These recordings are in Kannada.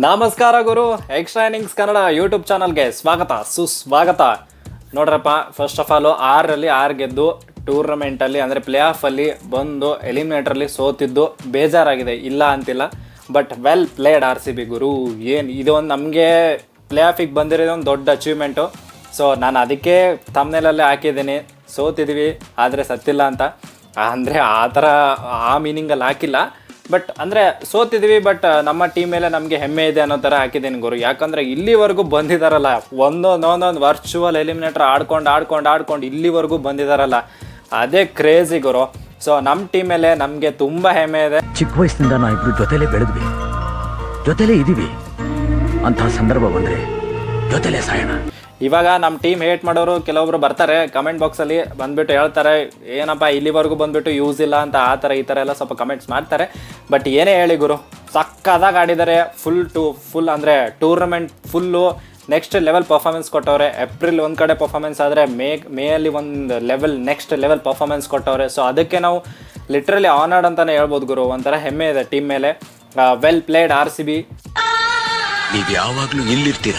ನಮಸ್ಕಾರ ಗುರು ಎಕ್ಸ್ಟ್ರಾ ಇನ್ನಿಂಗ್ಸ್ ಕನ್ನಡ ಯೂಟ್ಯೂಬ್ ಚಾನಲ್ಗೆ ಸ್ವಾಗತ, ಸುಸ್ವಾಗತ. ನೋಡ್ರಪ್ಪ ಫಸ್ಟ್ ಆಫ್ ಆಲ್ ಆರಲ್ಲಿ ಆರು ಗೆದ್ದು ಟೂರ್ನಮೆಂಟಲ್ಲಿ, ಅಂದರೆ ಪ್ಲೇ ಆಫಲ್ಲಿ ಬಂದು ಎಲಿಮಿನೇಟ್ರಲ್ಲಿ ಸೋತಿದ್ದು ಬೇಜಾರಾಗಿದೆ, ಇಲ್ಲ ಅಂತಿಲ್ಲ. But well played R C B ಗುರು, ಏನು ಇದು ಒಂದು ನಮಗೆ ಪ್ಲೇ ಆಫಿಗೆ ಬಂದಿರೋದು ಒಂದು ದೊಡ್ಡ ಅಚೀವ್ಮೆಂಟು ಸೊ ನಾನು ಅದಕ್ಕೆ ತಮ್ಮನೇಲಲ್ಲೇ ಹಾಕಿದ್ದೀನಿ. ಸೋತಿದ್ವಿ, ಆದರೆ ಸತ್ತಿಲ್ಲ ಅಂತ. ಅಂದರೆ ಆ ಥರ ಆ ಮೀನಿಂಗಲ್ಲಿ ಹಾಕಿಲ್ಲ. ಬಟ್ ಅಂದರೆ ಸೋತಿದ್ವಿ ಬಟ್ ನಮ್ಮ ಟೀಮ್ ಮೇಲೆ ನಮಗೆ ಹೆಮ್ಮೆ ಇದೆ ಅನ್ನೋ ಥರ ಹಾಕಿದ್ದೀನಿ ಗುರು. ಯಾಕಂದರೆ ಇಲ್ಲಿವರೆಗೂ ಬಂದಿದ್ದಾರಲ್ಲ ಒಂದೊಂದು ಒಂದೊಂದು ವರ್ಚುವಲ್ ಎಲಿಮಿನೇಟರ್ ಆಡ್ಕೊಂಡು ಆಡ್ಕೊಂಡು ಆಡ್ಕೊಂಡು ಇಲ್ಲಿವರೆಗೂ ಬಂದಿದ್ದಾರಲ್ಲ ಅದೇ ಕ್ರೇಜಿ ಗುರು. ಸೊ ನಮ್ಮ ಟೀಮ್ ಮೇಲೆ ನಮಗೆ ತುಂಬ ಹೆಮ್ಮೆ ಇದೆ. ಚಿಕ್ಕ ವಯಸ್ಸಿನಿಂದ ನಾವಿಬ್ರು ಜೊತೆಲೇ ಬೆಳೆದ್ವಿ. ಜೊತೆಲೇ ಇದೀವಿ. ಅಂತಹ ಸಂದರ್ಭ ಬಂದ್ರೆ ಜೊತೆಲೇ ಸಾಯೋಣ. ಇವಾಗ ನಮ್ಮ ಟೀಮ್ ಹೇಟ್ ಮಾಡೋರು ಕೆಲವೊಬ್ರು ಬರ್ತಾರೆ. ಕಮೆಂಟ್ ಬಾಕ್ಸಲ್ಲಿ ಬಂದ್ಬಿಟ್ಟು ಹೇಳ್ತಾರೆ, ಏನಪ್ಪ, ಇಲ್ಲಿವರೆಗೂ ಬಂದ್ಬಿಟ್ಟು ಯೂಸ್ ಇಲ್ಲ ಅಂತ ಆ ಥರ ಈ ಥರ ಎಲ್ಲ ಸ್ವಲ್ಪ ಕಮೆಂಟ್ಸ್ ಮಾಡ್ತಾರೆ. ಬಟ್ ಏನೇ ಹೇಳಿ ಗುರು, ಸಕ್ಕದಾಗಿ ಆಡಿದ್ದಾರೆ ಫುಲ್ ಟು ಫುಲ್ ಅಂದರೆ tournament full next level performance ಕೊಟ್ಟವ್ರೆ. ಏಪ್ರಿಲ್ ಒಂದು ಕಡೆ ಪರ್ಫಾರ್ಮೆನ್ಸ್ ಆದರೆ ಮೇ, ಮೇಯಲ್ಲಿ ಒಂದು ಲೆವೆಲ್ ನೆಕ್ಸ್ಟ್ ಲೆವೆಲ್ ಪರ್ಫಾರ್ಮೆನ್ಸ್ ಕೊಟ್ಟವ್ರೆ. ಸೊ ಅದಕ್ಕೆ ನಾವು ಲಿಟ್ರಲಿ ಆನರ್ಡ್ ಅಂತಲೇ ಹೇಳ್ಬೋದು ಗುರು. ಒಂಥರ ಹೆಮ್ಮೆ ಇದೆ ಟೀಮ್ ಮೇಲೆ. Well played R C B ನೀವು ಯಾವಾಗಲೂ ಇಲ್ಲಿರ್ತೀರ?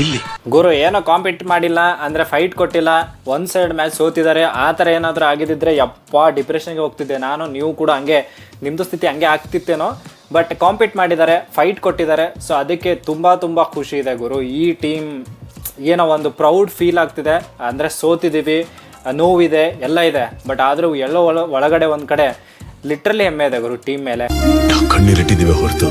ಇಲ್ಲಿ. ಗುರು ಏನೋ ಕಾಂಪಿಟ್ ಮಾಡಿಲ್ಲ ಅಂದ್ರೆ ಫೈಟ್ ಕೊಟ್ಟಿಲ್ಲ ಒಂದ್ ಸೈಡ್ ಮ್ಯಾಚ್ ಸೋತಿದ್ದಾರೆ ಆ ಥರ ಏನಾದರೂ ಆಗಿದ್ದಿದ್ರೆ ಯಪ್ಪ ಡಿಪ್ರೆಷನ್ಗೆ ಹೋಗ್ತಿದ್ದೆ. ನಾನು ನೀವು ಕೂಡ ಹಂಗೆ ನಿಮ್ಮದು ಸ್ಥಿತಿ ಹಂಗೆ ಆಗ್ತಿತ್ತೇನೋ ಬಟ್ ಕಾಂಪಿಟ್ ಮಾಡಿದ್ದಾರೆ ಫೈಟ್ ಕೊಟ್ಟಿದ್ದಾರೆ ಸೊ ಅದಕ್ಕೆ ತುಂಬ ತುಂಬ ಖುಷಿ ಇದೆ ಗುರು. ಈ ಟೀಮ್ ಏನೋ ಒಂದು ಪ್ರೌಡ್ ಫೀಲ್ ಆಗ್ತಿದೆ ಅಂದರೆ ಸೋತಿದ್ದೀವಿ ನೋವಿದೆ ಎಲ್ಲ ಇದೆ. ಬಟ್ ಆದರೂ ಎಲ್ಲೋ ಒಳ ಒಳಗಡೆ ಒಂದು ಕಡೆ ಲಿಟ್ರಲಿ ಹೆಮ್ಮೆ ಇದೆ ಗುರು ಟೀಮ್ ಮೇಲೆ. ಕಣ್ಣೀರಿಟ್ಟಿದ್ದೀವಿ ಹೊರತು.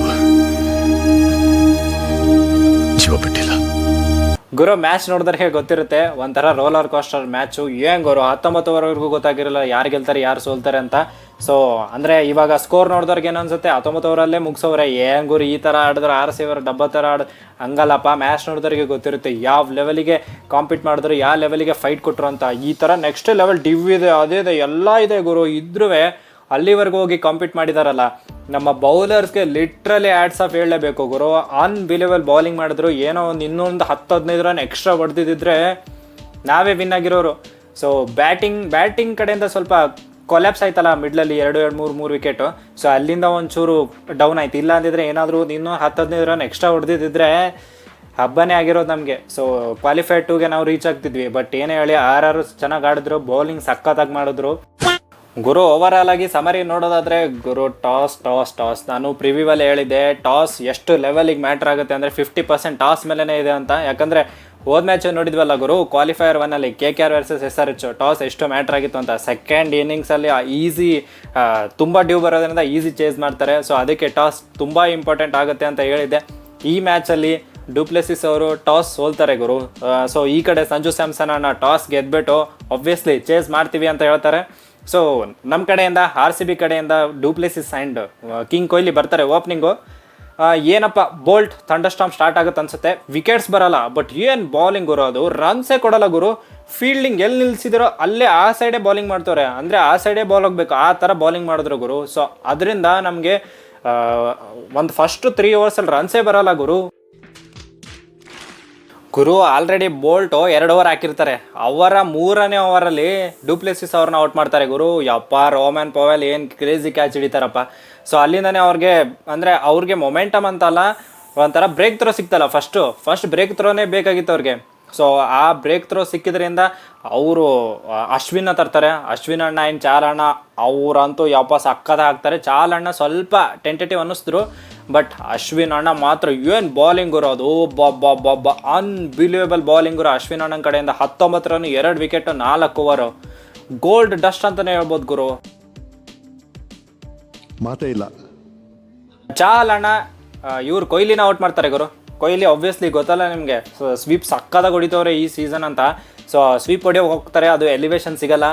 ಗುರು ಮ್ಯಾಚ್ ನೋಡಿದ್ರೆ ಗೊತ್ತಿರುತ್ತೆ? ಒಂಥರ ರೋಲರ್ ಕೋಸ್ಟರ್ ಮ್ಯಾಚು ಏನು ಗುರು ಹತ್ತೊಂಬತ್ತುವರೆಗೂ ಗೊತ್ತಾಗಿರಲ್ಲ, ಯಾರು ಗೆಲ್ತಾರೆ, ಯಾರು ಸೋಲ್ತಾರೆ ಅಂತ. ಸೊ ಅಂದರೆ ಇವಾಗ ಸ್ಕೋರ್ ನೋಡಿದವ್ರಿಗೆ ಏನು ಅನ್ಸುತ್ತೆ? ಹತ್ತೊಂಬತ್ತು ಓವರಲ್ಲೇ ಮುಗಿಸೋರೆ ಏನು ಗುರು, ಈ ಥರ ಆಡಿದ್ರೆ, ಆರು ಸೇವರ್ ಡಬ್ಬ ಥರ ಆಡ್ ಹಂಗಲ್ಲಪ್ಪ ಮ್ಯಾಚ್ ನೋಡಿದವ್ರಿಗೆ ಗೊತ್ತಿರುತ್ತೆ. ಯಾವ ಲೆವೆಲಿಗೆ ಕಾಂಪೀಟ್ ಮಾಡಿದ್ರು, ಯಾವ ಲೆವೆಲಿಗೆ ಫೈಟ್ ಕೊಟ್ಟರು ಅಂತ. ಈ ಥರ ನೆಕ್ಸ್ಟ್ ಲೆವೆಲ್ ಡಿವ್ ಇದೆ, ಅದೇ ಇದೆ, ಎಲ್ಲ ಇದೆ ಗುರು. ಇದ್ರೂ ಅಲ್ಲಿವರೆಗೂ ಹೋಗಿ ಕಾಂಪೀಟ್ ಮಾಡಿದಾರಲ್ಲ. ನಮ್ಮ ಬೌಲರ್ಸ್ಗೆ ಲಿಟ್ರಲಿ ಆ್ಯಡ್ಸ್ ಆಫ್ ಹೇಳಲೇಬೇಕು ಗುರು. ಅನ್ಬಿಲಿವಲ್ ಬೌಲಿಂಗ್ ಮಾಡಿದ್ರು. ಏನೋ ಒಂದು ಇನ್ನೊಂದು ಹತ್ತು ಹದಿನೈದು ರನ್ ಎಕ್ಸ್ಟ್ರಾ ಹೊಡೆದಿದ್ದರೆ ನಾವೇ ವಿನ್ ಆಗಿರೋರು. ಸೊ ಬ್ಯಾಟಿಂಗ್ ಬ್ಯಾಟಿಂಗ್ ಕಡೆಯಿಂದ ಸ್ವಲ್ಪ ಕೊಲ್ಯಾಪ್ಸ್ ಆಯ್ತಲ್ಲ ಮಿಡ್ಲಲ್ಲಿ ಎರಡು ಎರಡು, ಮೂರು ಮೂರು ವಿಕೆಟು ಸೊ ಅಲ್ಲಿಂದ ಒಂಚೂರು ಡೌನ್ ಆಯ್ತು. ಇಲ್ಲ ಅಂದಿದ್ರೆ ಏನಾದರೂ ಇನ್ನೂ ಹತ್ತು ಹದಿನೈದು ರನ್ ಎಕ್ಸ್ಟ್ರಾ ಹೊಡೆದಿದ್ದರೆ ಹಬ್ಬನೇ ಆಗಿರೋದು ನಮಗೆ. ಸೊ ಕ್ವಾಲಿಫೈ ಟೂಗೆ ನಾವು ರೀಚ್ ಆಗ್ತಿದ್ವಿ. ಬಟ್ ಏನೇ ಹೇಳಿ ಆರ್ ಆರು ಚೆನ್ನಾಗಿ ಆಡಿದ್ರು. ಬೌಲಿಂಗ್ ಸಖತ್ತಾಗಿ ಮಾಡಿದ್ರು. ಗುರು ಓವರ್ ಆಗಿ ಸಮರಿ ನೋಡೋದಾದ್ರೆ, ಗುರು ಟಾಸ್ ಟಾಸ್ ಟಾಸ್ ನಾನು ಪ್ರಿವ್ಯೂವಲ್ಲಿ ಹೇಳಿದ್ದೆ ಟಾಸ್ ಎಷ್ಟು ಲೆವೆಲಿಗೆ ಮ್ಯಾಟ್ರ್ ಆಗುತ್ತೆ ಅಂದರೆ ಫಿಫ್ಟಿ ಪರ್ಸೆಂಟ್ ಟಾಸ್ ಮೇಲೇ ಇದೆ ಅಂತ. ಯಾಕಂದರೆ, ಹೋದ ಮ್ಯಾಚ್ ನೋಡಿದ್ವಲ್ಲ ಗುರು ಕ್ವಾಲಿಫೈಯರ್ ಒನ್ನಲ್ಲಿ K K R versus S R H toss ಎಷ್ಟು ಮ್ಯಾಟ್ರ್ ಆಗಿತ್ತು ಅಂತ. ಸೆಕೆಂಡ್ ಇನ್ನಿಂಗ್ಸಲ್ಲಿ ಈಸಿ ತುಂಬ ಡ್ಯೂ ಬರೋದ್ರಿಂದ ಈಸಿ ಚೇಸ್ ಮಾಡ್ತಾರೆ. ಸೊ ಅದಕ್ಕೆ ಟಾಸ್ ತುಂಬ ಇಂಪಾರ್ಟೆಂಟ್ ಆಗುತ್ತೆ ಅಂತ ಹೇಳಿದ್ದೆ. ಈ ಮ್ಯಾಚಲ್ಲಿ ಡುಪ್ಲೆಸಿಸ್ ಅವರು ಟಾಸ್ ಸೋಲ್ತಾರೆ ಗುರು. ಸೊ ಈ ಕಡೆ ಸಂಜು ಸ್ಯಾಮ್ಸನ್ ಅನ್ನ ಟಾಸ್ ಗೆದ್ಬಿಟ್ಟು ಒಬ್ವಿಯಸ್ಲಿ ಚೇಸ್ ಮಾಡ್ತೀವಿ ಅಂತ ಹೇಳ್ತಾರೆ. ಸೊ ನಮ್ಮ ಕಡೆಯಿಂದ ಆರ್ ಸಿ ಬಿ ಕಡೆಯಿಂದ ಡೂಪ್ಲೇಸಿಸ್ ಆ್ಯಂಡ್ ಕಿಂಗ್ ಕೊಹ್ಲಿ ಬರ್ತಾರೆ ಓಪನಿಂಗು ಏನಪ್ಪ ಬೋಲ್ಟ್ ಥಂಡರ್ಸ್ಟಾಮ್ ಸ್ಟಾರ್ಟ್ ಆಗುತ್ತೆ ಅನ್ಸುತ್ತೆ. ವಿಕೆಟ್ಸ್ ಬರಲ್ಲ ಬಟ್ ಏನು ಬೌಲಿಂಗ್ ಗುರು ಅದು? ರನ್ಸೇ ಕೊಡಲ್ಲ ಗುರು. ಫೀಲ್ಡಿಂಗ್ ಎಲ್ಲಿ ನಿಲ್ಸಿದಿರೋ ಅಲ್ಲೇ ಆ ಸೈಡೇ ಬೌಲಿಂಗ್ ಮಾಡ್ತಾರೆ ಅಂದರೆ ಆ ಸೈಡೇ ಬಾಲ್ ಹೋಗ್ಬೇಕು, ಆ ಥರ ಬೌಲಿಂಗ್ ಮಾಡಿದ್ರು ಗುರು. ಸೊ ಅದರಿಂದ ನಮಗೆ ಒಂದು ಫಸ್ಟ್ ತ್ರೀ ಓವರ್ಸಲ್ಲಿ ರನ್ಸೇ ಬರಲ್ಲ ಗುರು. ಗುರು ಆಲ್ರೆಡಿ ಬೋಲ್ಟು ಎರಡು ಓವರ್ ಹಾಕಿರ್ತಾರೆ. ಅವರ ಮೂರನೇ ಓವರಲ್ಲಿ ಡೂಪ್ಲೆಸಿಸ್ ಅವ್ರನ್ನ ಔಟ್ ಮಾಡ್ತಾರೆ ಗುರು. ಯಪ್ಪ ರೋಮನ್ ಪವೆಲ್ ಏನು ಕ್ರೇಜಿ ಕ್ಯಾಚ್ ಹಿಡಿತಾರಪ್ಪ. ಸೊ ಅಲ್ಲಿಂದನೇ ಅವ್ರಿಗೆ, ಅಂದರೆ ಅವ್ರಿಗೆ ಮೊಮೆಂಟಮ್ ಅಂತಲ್ಲ, ಒಂಥರ ಬ್ರೇಕ್ ಥ್ರೋ ಸಿಕ್ತಲ್ಲ ಫಸ್ಟು ಫಸ್ಟ್ ಬ್ರೇಕ್ ಥ್ರೋನೇ ಬೇಕಾಗಿತ್ತು ಅವ್ರಿಗೆ. ಸೊ ಆ ಬ್ರೇಕ್ ಥ್ರೋ ಸಿಕ್ಕಿದ್ರಿಂದ ಅವರು ಅಶ್ವಿನ ತರ್ತಾರೆ. ಅಶ್ವಿನ್ ಅಣ್ಣ ಏನು ಚಾಲಣ್ಣ, ಅವರಂತೂ ಯಪ್ಪ ಸಕ್ಕದ ಹಾಕ್ತಾರೆ. ಚಾಲಣ್ಣ ಸ್ವಲ್ಪ ಟೆಂಟೇಟಿವ್ ಅನ್ನಿಸಿದ್ರು. ಬಟ್ ಅಶ್ವಿನ್ ಅಣ್ಣ ಮಾತ್ರ ಏನು ಬೌಲಿಂಗ್ ಅದು? ಬಬ್ಬ ಬಾಲಿಂಗ್ ಬೌಲಿಂಗ್ ಅಶ್ವಿನ್ ಅಣ್ಣನ ಕಡೆಯಿಂದ ಹತ್ತೊಂಬತ್ತು ರನ್ ಎರಡು ವಿಕೆಟ್ ನಾಲ್ಕು ಓವರ್ ಗೋಲ್ಡ್ ಡಸ್ಟ್ ಅಂತಲೇ ಹೇಳ್ಬೋದು ಗುರು. ಮಾತೇ ಇಲ್ಲ. ಚಾಲಣ್ಣ ಇವ್ರು ಕೊಹ್ಲಿನ ಔಟ್ ಮಾಡ್ತಾರೆ ಗುರು. ಕೊಹ್ಲಿ ಒಬ್ವಿಯಸ್ಲಿ ಗೊತ್ತಲ್ಲ ನಿಮಗೆ. ಸ್ವೀಪ್ ಸಕ್ಕದಾಗ ಹೊಡಿತವ್ರೆ ಈ ಸೀಸನ್ ಅಂತ. ಸೊ ಸ್ವೀಪ್ ಹೊಡಿಯೋ ಹೋಗ್ತಾರೆ ಅದು ಎಲಿವೇಶನ್ ಸಿಗಲ್ಲ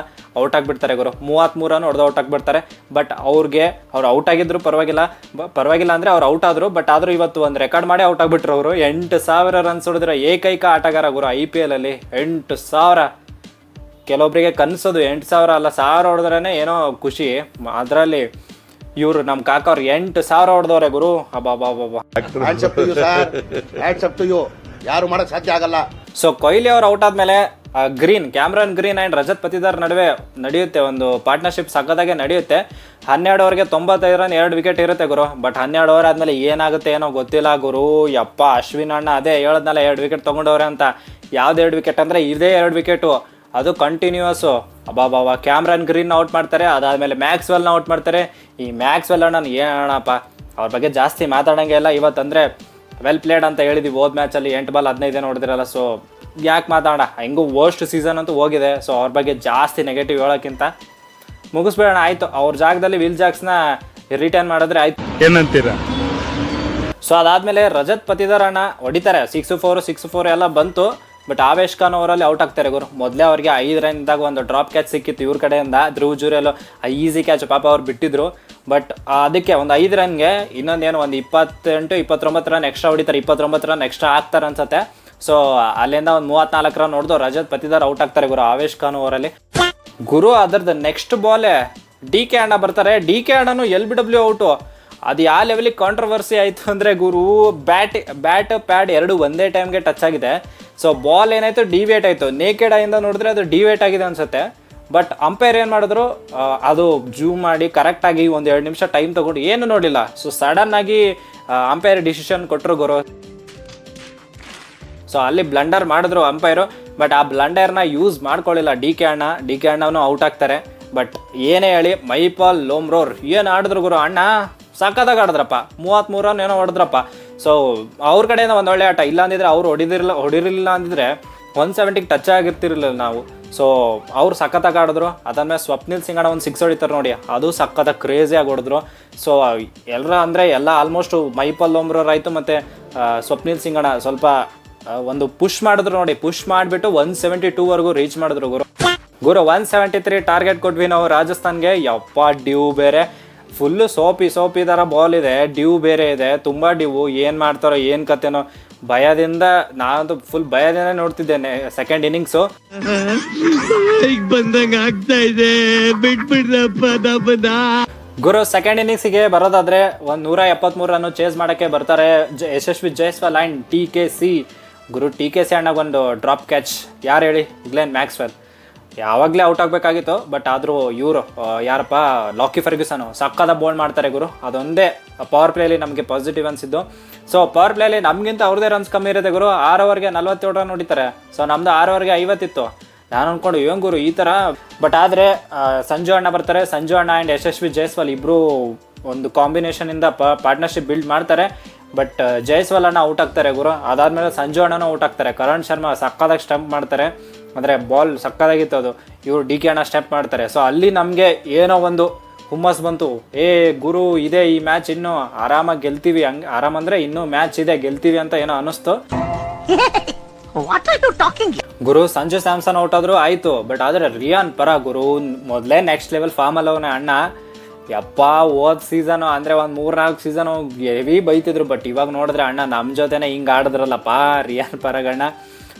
ಔಟ್ ಆಗಿಬಿಡ್ತಾರೆ ಗುರು. ಮೂವತ್ತ್ಮೂರು ರನ್ ಹೊಡೆದು ಔಟ್ ಆಗಿಬಿಡ್ತಾರೆ. ಬಟ್ ಅವ್ರಿಗೆ ಅವ್ರು ಔಟ್ ಆಗಿದ್ರು ಪರವಾಗಿಲ್ಲ. ಪರವಾಗಿಲ್ಲ ಅಂದರೆ ಅವ್ರು ಔಟ್ ಆದರು ಬಟ್ ಆದರೂ ಇವತ್ತು ಒಂದು ರೆಕಾರ್ಡ್ ಮಾಡಿ ಔಟ್ ಆಗಿಬಿಟ್ರು ಅವರು ಎಂಟು ಸಾವಿರ ರನ್ಸ್ ಹೊಡೆದ್ರೆ ಏಕೈಕ ಆಟಗಾರ ಗುರು ಐ ಪಿ ಎಲಲ್ಲಿ ಎಂಟು ಸಾವಿರ. ಕೆಲವೊಬ್ಬರಿಗೆ ಕನಸೋದು ಎಂಟು ಸಾವಿರ ಅಲ್ಲ ಸಾವಿರ ಹೊಡೆದ್ರೇ ಏನೋ ಖುಷಿ. ಅದರಲ್ಲಿ ಇವರು ನಮ್ಮ ಕಾಕ ಅವ್ರು ಎಂಟು ಸಾವಿರ ಹೊಡೆದವ್ರೆ ಗುರು. ಅಬ್ಬಾ ಯಾರು ಮಾಡಕ್ ಸಾಧ್ಯ ಆಗಲ್ಲ. ಸೊ ಕೊಹ್ಲಿ ಅವ್ರು ಔಟ್ ಆದಮೇಲೆ Green, Cameron Green and Rajat Patidar ನಡುವೆ ನಡೆಯುತ್ತೆ ಒಂದು ಪಾರ್ಟ್ನರ್ಶಿಪ್ ಸಕ್ಕದಾಗೆ ನಡೆಯುತ್ತೆ. ಹನ್ನೆರಡು ಓವರ್ಗೆ ತೊಂಬತ್ತೈದು ರನ್, ಎರಡು ವಿಕೆಟ್ ಇರುತ್ತೆ ಗುರು. ಬಟ್ ಹನ್ನೆರಡು ಓವರ್ ಆದಮೇಲೆ ಏನಾಗುತ್ತೆ ಏನೋ ಗೊತ್ತಿಲ್ಲ ಗುರು. ಯಪ್ಪ, ಅಶ್ವಿನ್ ಅಣ್ಣ ಅದೇ ಹೇಳದ್ನಲ್ಲ, ಎರಡು ವಿಕೆಟ್ ತೊಗೊಂಡವ್ರೆ ಅಂತ. ಯಾವ್ದು ಎರಡು ವಿಕೆಟ್ ಅಂದರೆ ಇದೇ ಎರಡು ವಿಕೆಟು ಅದು ಕಂಟಿನ್ಯೂಯಸ್ಸು ಅಬ್ಬಾಬಾಬಾ ಕ್ಯಾಮ್ರನ್ ಗ್ರೀನ್ ಔಟ್ ಮಾಡ್ತಾರೆ. ಅದಾದಮೇಲೆ ಮ್ಯಾಕ್ಸ್ವೆಲ್ನ ಔಟ್ ಮಾಡ್ತಾರೆ. ಈ ಮ್ಯಾಕ್ಸ್ವೆಲ್ ಅಣ್ಣ ಏನಪ್ಪ ಅವ್ರ ಬಗ್ಗೆ ಜಾಸ್ತಿ ಮಾತಾಡೋಂಗೆ ಇಲ್ಲ ಇವತ್ತಂದರೆ. ವೆಲ್ ಪ್ಲೇಡ್ ಅಂತ ಹೇಳಿದ್ವಿ ಹೋದ ಮ್ಯಾಚಲ್ಲಿ ಎಂಟು ಬಾಲ್ ಹದಿನೈದೇ ನೋಡಿದ್ರಲ್ಲ ಸೊ ಯಾಕೆ ಮಾತಾಡೋಣ? ಹೆಂಗೂ ವರ್ಸ್ಟ್ ಸೀಸನ್ ಅಂತೂ ಹೋಗಿದೆ ಸೊ ಅವ್ರ ಬಗ್ಗೆ ಜಾಸ್ತಿ ನೆಗೆಟಿವ್ ಹೇಳೋಕ್ಕಿಂತ ಮುಗಿಸ್ಬೇಡೋಣ ಆಯಿತು. ಅವ್ರ ಜಾಗದಲ್ಲಿ ವಿಲ್ ಜಾಕ್ಸ್ನ ರಿಟರ್ನ್ ಮಾಡಿದ್ರೆ ಆಯ್ತು. ಏನಂತೀರಾ? ಸೊ ಅದಾದಮೇಲೆ ರಜತ್ ಪತಿದಾರಣ್ಣ ಅಣ್ಣ ಹೊಡಿತಾರೆ. ಸಿಕ್ಸ್ ಫೋರ್ ಸಿಕ್ಸ್ ಫೋರ್ ಎಲ್ಲ ಬಂತು. ಬಟ್ ಆವೇಶ್ ಖಾನ್ ಅವರಲ್ಲಿ ಔಟ್ ಆಗ್ತಾರೆ ಗುರು. ಮೊದಲೇ ಅವರಿಗೆ ಐದು ರನ್ದಾಗ ಒಂದು ಡ್ರಾಪ್ ಕ್ಯಾಚ್ ಸಿಕ್ಕಿತ್ತು ಇವ್ರ ಕಡೆಯಿಂದ. ಧ್ರುವ ಜೂರೆಲು ಈಸಿ ಕ್ಯಾಚ್ ಪಾಪ ಅವ್ರು ಬಿಟ್ಟಿದ್ರು. ಬಟ್ ಅದಕ್ಕೆ ಒಂದು ಐದು ರನ್ಗೆ ಇನ್ನೊಂದೇನು ಒಂದು ಇಪ್ಪತ್ತೆಂಟು, ಇಪ್ಪತ್ತೊಂಬತ್ತು ರನ್ ಎಕ್ಸ್ಟ್ರಾ ಹೊಡಿತಾರೆ. ಇಪ್ಪತ್ತೊಂಬತ್ತು ರನ್ ಎಕ್ಸ್ಟ್ರಾ ಹಾಕ್ತಾರೆ ಅನ್ಸುತ್ತೆ. ಸೊ ಅಲ್ಲಿಂದ ಒಂದು ಮೂವತ್ನಾಲ್ಕು ರನ್ ನೋಡಿದ್ರು ರಜತ್ ಪತಿದಾರ್ ಔಟ್ ಆಗ್ತಾರೆ ಗುರು ಆವೇಶ್ ಖಾನ್ ಅವರಲ್ಲಿ. ಗುರು, ಅದರದ್ದು ನೆಕ್ಸ್ಟ್ ಬಾಲೇ ಡಿ ಕೆ ಅಣ್ಣ ಬರ್ತಾರೆ. ಡಿ ಕೆ ಅಣ್ಣನು ಎಲ್ ಬಿ ಡಬ್ಲ್ಯೂ ಔಟು ಅದು ಯಾವ ಲೆವೆಲಿಗೆ ಕಾಂಟ್ರವರ್ಸಿ ಆಯಿತು ಅಂದರೆ ಗುರು ಬ್ಯಾಟ್ ಬ್ಯಾಟ್ ಪ್ಯಾಡ್ ಎರಡು ಒಂದೇ ಟೈಮ್ಗೆ ಟಚ್ ಆಗಿದೆ. ಸೊ ಬಾಲ್ ಏನಾಯಿತು? ಡಿವೇಟ್ ಆಯಿತು. ನೇಕೆಡ್ ಇಂದ ನೋಡಿದ್ರೆ ಅದು ಡಿವೇಟ್ ಆಗಿದೆ ಅನ್ಸುತ್ತೆ. ಬಟ್ ಅಂಪೈರ್ ಏನು ಮಾಡಿದ್ರು? ಅದು ಜೂಮ್ ಮಾಡಿ ಕರೆಕ್ಟಾಗಿ ಒಂದು ಎರಡು ನಿಮಿಷ ಟೈಮ್ ತಗೊಂಡು ಏನು ನೋಡಿಲ್ಲ. ಸೊ ಸಡನ್ನಾಗಿ ಅಂಪೈರ್ ಡಿಸಿಷನ್ ಕೊಟ್ಟರು ಗುರು. ಸೊ ಅಲ್ಲಿ ಬ್ಲಂಡರ್ ಮಾಡಿದ್ರು ಅಂಪೈರು ಬಟ್ ಆ ಬ್ಲಂಡರ್ನ ಯೂಸ್ ಮಾಡ್ಕೊಳ್ಳಿಲ್ಲ. ಡಿ ಕೆ ಅಣ್ಣ. ಡಿ ಕೆ ಅಣ್ಣನೂ ಔಟ್ ಆಗ್ತಾರೆ. ಬಟ್ ಏನೇ ಹೇಳಿ ಮೈಪಾಲ್ ಲೋಮ್ರೋರ್. ಏನು ಆಡಿದ್ರು ಗುರು ಅಣ್ಣ? ಸಖತ್ತಾಗಿ ಆಡಿದ್ರಪ್ಪ. ಮೂವತ್ತ್ಮೂರು ರನ್ ಏನೋ ಹೊಡೆದ್ರಪ್ಪ. ಸೊ ಅವ್ರ ಕಡೆಯಿಂದ ಒಂದು ಒಳ್ಳೆ ಆಟ. ಇಲ್ಲ ಅಂದಿದ್ರೆ ಅವ್ರು ಹೊಡಿದಿರಲಿಲ್ಲ ಹೊಡಿರಲಿಲ್ಲ ಅಂದಿದ್ರೆ ಒನ್ ಸೆವೆಂಟಿಗೆ ಟಚ್ ಆಗಿರ್ತಿರಲಿಲ್ಲ ನಾವು. ಸೊ ಅವ್ರು ಸಖತ್ತಾಗಿ ಆಡಿದ್ರು. ಅದಾದ್ಮೇಲೆ ಸ್ವಪ್ನಿಲ್ ಸಿಂಗಣ ಒಂದು ಸಿಕ್ಸ್ ಹೊಡಿತಾರೆ ನೋಡಿ. ಅದು ಸಖತ್ತಾಗಿ ಕ್ರೇಜಿಯಾಗಿ ಹೊಡೆದ್ರು. ಸೊ ಎಲ್ಲರ ಅಂದರೆ ಎಲ್ಲ ಆಲ್ಮೋಸ್ಟ್ ಮೈಪಲ್ ಆಯಿತು ಮತ್ತು ಸ್ವಪ್ನಿಲ್ ಸಿಂಗಣ ಸ್ವಲ್ಪ ಒಂದು ಪುಷ್ ಮಾಡಿದ್ರು ನೋಡಿ. ಪುಷ್ ಮಾಡಿಬಿಟ್ಟು ಒನ್ ಸೆವೆಂಟಿ ಟೂವರೆಗೂ ರೀಚ್ ಮಾಡಿದ್ರು ಗುರು. ಗುರು ಒನ್ ಸೆವೆಂಟಿ ತ್ರೀ ಟಾರ್ಗೆಟ್ ಕೊಟ್ವಿ ನಾವು ರಾಜಸ್ಥಾನ್ಗೆ. ಯಪ್ಪ, ಡ್ಯೂ ಬೇರೆ. ಫುಲ್ಲು ಸೋಪಿ ಸೋಪಿ ಥರ ಬಾಲ್ ಇದೆ ಡ್ಯೂ ಬೇರೆ ಇದೆ ತುಂಬ ಡ್ಯೂ ಏನು ಮಾಡ್ತಾರೋ ಏನು ಕತೆನೋ ಭಯದಿಂದ ನಾನಂತೂ ಫುಲ್ ಭಯದಿಂದ ನೋಡ್ತಿದ್ದೇನೆ ಸೆಕೆಂಡ್ ಇನ್ನಿಂಗ್ಸು ಈಗ ಬಂದಂಗೆ ಆಗ್ತಾ ಇದೆ ಗುರು ಸೆಕೆಂಡ್ ಇನ್ನಿಂಗ್ಸಿಗೆ ಬರೋದಾದ್ರೆ ಒಂದು ನೂರ ಎಪ್ಪತ್ಮೂರು ರನ್ನು ಚೇಸ್ ಮಾಡೋಕ್ಕೆ ಬರ್ತಾರೆ Yashasvi Jaiswal and T K C Guru T K C ಅಣ್ಣಗೊಂದು ಡ್ರಾಪ್ ಕ್ಯಾಚ್ ಯಾರು ಹೇಳಿ? ಗ್ಲೆನ್ ಮ್ಯಾಕ್ಸ್ವೆಲ್ ಯಾವಾಗಲೇ ಔಟ್ ಆಗಬೇಕಾಗಿತ್ತು ಬಟ್ ಆದರೂ ಇವರು ಯಾರಪ್ಪ ಲಾಕಿ ಫರ್ಗ್ಯೂಸನು ಸಕ್ಕದ ಬೋಲ್ಡ್ ಮಾಡ್ತಾರೆ ಗುರು. ಅದೊಂದೇ ಪವರ್ ಪ್ಲೇಲಿ ನಮಗೆ ಪಾಸಿಟಿವ್ ಅನಿಸಿದ್ದು. ಸೊ ಪವರ್ ಪ್ಲೇಲಿ ನಮಗಿಂತ ಅವ್ರದೇ ರನ್ಸ್ ಕಮ್ಮಿ ಇರುತ್ತೆ ಗುರು. ಆರು ಓವರ್ಗೆ ನಲ್ವತ್ತೇಳು ರನ್ ಹೊಡಿತಾರೆ. ಸೊ ನಮ್ದು ಆರು ಓವರ್ಗೆ ಐವತ್ತಿತ್ತು. ನಾನು ಅಂದ್ಕೊಂಡು ಏನ್ ಗುರು ಈ ಥರ ಬಟ್ ಆದರೆ ಸಂಜು ಅಣ್ಣ ಬರ್ತಾರೆ. ಸಂಜು ಅಣ್ಣ ಆ್ಯಂಡ್ ಯಶಸ್ವಿ ಜೈಸ್ವಾಲ್ ಇಬ್ಬರು ಒಂದು ಕಾಂಬಿನೇಷನಿಂದ ಪ ಪಾರ್ಟ್ನರ್ಶಿಪ್ ಬಿಲ್ಡ್ ಮಾಡ್ತಾರೆ. ಬಟ್ ಜೈಸ್ವಾಲ್ ಅಣ್ಣ ಔಟ್ ಆಗ್ತಾರೆ ಗುರು. ಅದಾದಮೇಲೆ ಸಂಜು ಅಣ್ಣನೂ ಔಟ್ ಆಗ್ತಾರೆ. ಕರಣ್ ಶರ್ಮಾ ಸಕ್ಕದಾಗ ಸ್ಟಂಪ್ ಮಾಡ್ತಾರೆ. ಅಂದರೆ ಬಾಲ್ ಸಕ್ಕದಾಗಿತ್ತು ಅದು. ಇವರು ಡಿ ಕೆ ಅಣ್ಣ ಸ್ಟೆಪ್ ಮಾಡ್ತಾರೆ. ಸೊ ಅಲ್ಲಿ ನಮಗೆ ಏನೋ ಒಂದು ಹುಮ್ಮಸ್ ಬಂತು. ಏ ಗುರು ಇದೆ ಈ ಮ್ಯಾಚ್ ಇನ್ನೂ. ಆರಾಮಾಗಿ ಗೆಲ್ತೀವಿ. ಹಂಗೆ ಆರಾಮಂದ್ರೆ ಇನ್ನೂ ಮ್ಯಾಚ್ ಇದೆ ಗೆಲ್ತೀವಿ ಅಂತ ಏನೋ ಅನ್ನಿಸ್ತು. ಗುರು ಸಂಜು ಸ್ಯಾಮ್ಸನ್ ಔಟ್ ಆದ್ರು ಆಯ್ತು. ಬಟ್ ಆದ್ರೆ ರಿಯಾನ್ ಪರ ಗುರು ಮೊದಲೇ ನೆಕ್ಸ್ಟ್ ಲೆವೆಲ್ ಫಾರ್ಮ್ ಅಲ್ಲವನ ಅಣ್ಣ. ಯಪ್ಪ ಹೋದ್ ಸೀಸನು ಅಂದ್ರೆ ಮೂರು ಮೂರ್ನಾಲ್ಕು ಸೀಸನ್ ಹೆವಿ ಬೈತಿದ್ರು. ಬಟ್ ಇವಾಗ ನೋಡಿದ್ರೆ ಅಣ್ಣ ನಮ್ಮ ಜೊತೆನೆ ಹಿಂಗೆ ಆಡಿದ್ರಲ್ಲಪ್ಪ ರಿಯಾನ್ ಪರಗಣ್ಣ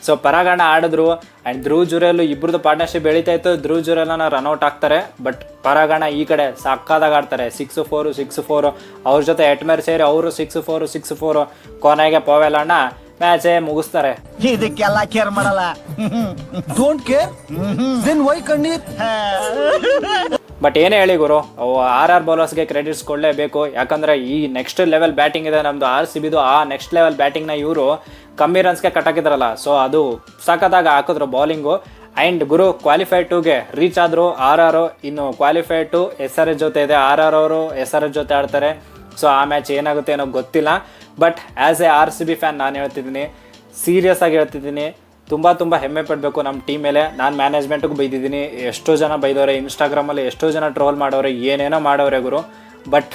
ಸೊ ಪರಾಗಣ ಆಡಿದ್ರು ಆ್ಯಂಡ್ ಧ್ರುವ್ ಜುರೇಲು ಇಬ್ರದ್ದು ಪಾರ್ಟ್ನರ್ಶಿಪ್ ಬೆಳೀತಾ ಇತ್ತು. ಧ್ರುವ್ ಜುರೇಲನ ರನ್ಔಟ್ ಆಗ್ತಾರೆ ಬಟ್ ಪರಾಗಣ ಈ ಕಡೆ ಸಾಕಾದಾಗ ಆಡ್ತಾರೆ. ಸಿಕ್ಸ್ ಫೋರು ಸಿಕ್ಸ್ ಫೋರು ಅವ್ರ ಜೊತೆ ಎಟ್ಮೇರ್ ಸೇರಿ ಅವರು ಸಿಕ್ಸ್ ಫೋರು ಸಿಕ್ಸ್ ಫೋರು ಕೊನೆಗೆ ಪೋವೆಲ್ ಅಣ್ಣ ಮ್ಯಾಚೇ ಮುಗಿಸ್ತಾರೆ. ಇದಕ್ಕೆಲ್ಲ ಕೇರ್ ಮಾಡಲ್ಲ. ಡೋಂಟ್ ಕೇರ್ ದೆನ್ ವೈ ಕಣ್ಣೀರ್? ಬಟ್ ಏನೇ ಹೇಳಿ ಗುರು ಅವು ಆರ್ ಆರ್ ಬೌಲರ್ಸ್ಗೆ ಕ್ರೆಡಿಟ್ಸ್ ಕೊಡಲೇಬೇಕು. ಯಾಕಂದ್ರೆ ಈ ನೆಕ್ಸ್ಟ್ ಲೆವೆಲ್ ಬ್ಯಾಟಿಂಗ್ ಇದೆ ನಮ್ದು. ಆರ್ ಸಿ ಬಿದು ಆ ನೆಕ್ಸ್ಟ್ ಲೆವೆಲ್ ಬ್ಯಾಟಿಂಗ್ನ ಇವರು ಕಮ್ಮಿ ರನ್ಸ್ಗೆ ಕಟ್ಟಾಕಿದ್ರಲ್ಲ ಸೊ ಅದು ಸಖತ್ತಾಗಿ ಹಾಕಿದ್ರು ಬೌಲಿಂಗು ಆ್ಯಂಡ್ ಗುರು ಕ್ವಾಲಿಫೈ ಟೂಗೆ ರೀಚ್ ಆದರು ಆರ್ ಆರು ಇನ್ನು qualify to S R S ಜೊತೆ ಇದೆ. ಆರ್ ಆರ್ ಅವರು ಎಸ್ ಆರ್ ಎಸ್ ಜೊತೆ ಆಡ್ತಾರೆ. ಸೊ ಆ ಮ್ಯಾಚ್ ಏನಾಗುತ್ತೆ ಏನೋ ಗೊತ್ತಿಲ್ಲ. But as a R C B fan ನಾನು ಹೇಳ್ತಿದ್ದೀನಿ ಸೀರಿಯಸ್ ಆಗಿ ಹೇಳ್ತಿದ್ದೀನಿ. ತುಂಬ ತುಂಬ ಹೆಮ್ಮೆ ಪಡಬೇಕು ನಮ್ಮ ಟೀಮ್ ಮೇಲೆ. ನಾನು ಮ್ಯಾನೇಜ್ಮೆಂಟ್ಗೂ ಬೈದಿದ್ದೀನಿ. ಎಷ್ಟೋ ಜನ ಬೈದವ್ರೆ ಇನ್ಸ್ಟಾಗ್ರಾಮಲ್ಲಿ ಎಷ್ಟೋ ಜನ ಟ್ರೋಲ್ ಮಾಡೋರೆ, ಏನೇನೋ ಮಾಡೋರೆ ಗುರು. ಬಟ್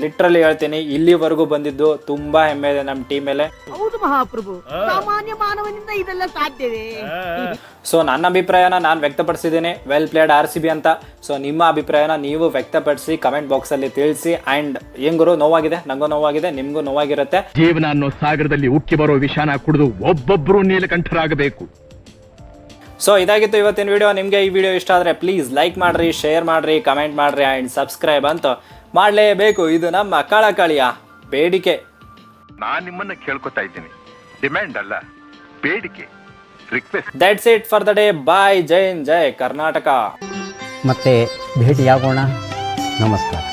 ಲಿಟ್ರಲಿ ಹೇಳ್ತೀನಿ ಇಲ್ಲಿವರೆಗೂ ಬಂದಿದ್ದು ತುಂಬಾ ಹೆಮ್ಮೆ ಇದೆ ನಮ್ಮ ಟೀಮ್ ಮೇಲೆ. ಹೌದು ಮಹಾಪ್ರಭು ಸಾಮಾನ್ಯ ಮಾನವನಿಂದ ಇದೆಲ್ಲ ಸಾಧ್ಯವೇ ಸೊ ನನ್ನ ಅಭಿಪ್ರಾಯನ ನಾನು ವ್ಯಕ್ತಪಡಿಸಿದ್ದೀನಿ. Well played R C B ಅಂತ. ಸೊ ನಿಮ್ಮ ಅಭಿಪ್ರಾಯನ ನೀವು ವ್ಯಕ್ತಪಡಿಸಿ ಕಮೆಂಟ್ ಬಾಕ್ಸಲ್ಲಿ ತಿಳಿಸಿ. ಅಂಡ್ ಹೆಂಗರು ಗುರು ನೋವಾಗಿದೆ? ನಂಗೂ ನೋವಾಗಿದೆ ನಿಮ್ಗೂ ನೋವಾಗಿರುತ್ತೆ. ಜೀವನ ಅನ್ನೋ ಸಾಗರದಲ್ಲಿ ಉಕ್ಕಿ ಬರೋ ವಿಷಾನ ಕುಡಿದು ಒಬ್ಬೊಬ್ರು ನೀಲಕಂಠರಾಗಬೇಕು. ಸೊ ಇದಾಗಿತ್ತು ಇವತ್ತಿನ ವಿಡಿಯೋ ನಿಮಗೆ ಈ ವಿಡಿಯೋ ಇಷ್ಟ ಆದರೆ ಪ್ಲೀಸ್ ಲೈಕ್ ಮಾಡಿರಿ ಶೇರ್ ಮಾಡಿರಿ ಕಮೆಂಟ್ ಮಾಡಿರಿ ಆ್ಯಂಡ್ ಸಬ್ಸ್ಕ್ರೈಬ್ ಅಂತ. ಮಾಡಲೇಬೇಕು. ಇದು ನಮ್ಮ ಕಳಕಳಿಯ ಬೇಡಿಕೆ. ನಾನು ನಿಮ್ಮನ್ನ ಕೇಳ್ಕೊತಾ ಇದ್ದೀನಿ. ಡಿಮ್ಯಾಂಡ್ ಅಲ್ಲ ಬೇಡಿಕೆ request that's it for the day bye Jain ಜೈ ಕರ್ನಾಟಕ ಮತ್ತೆ ಭೇಟಿಯಾಗೋಣ. ನಮಸ್ಕಾರ.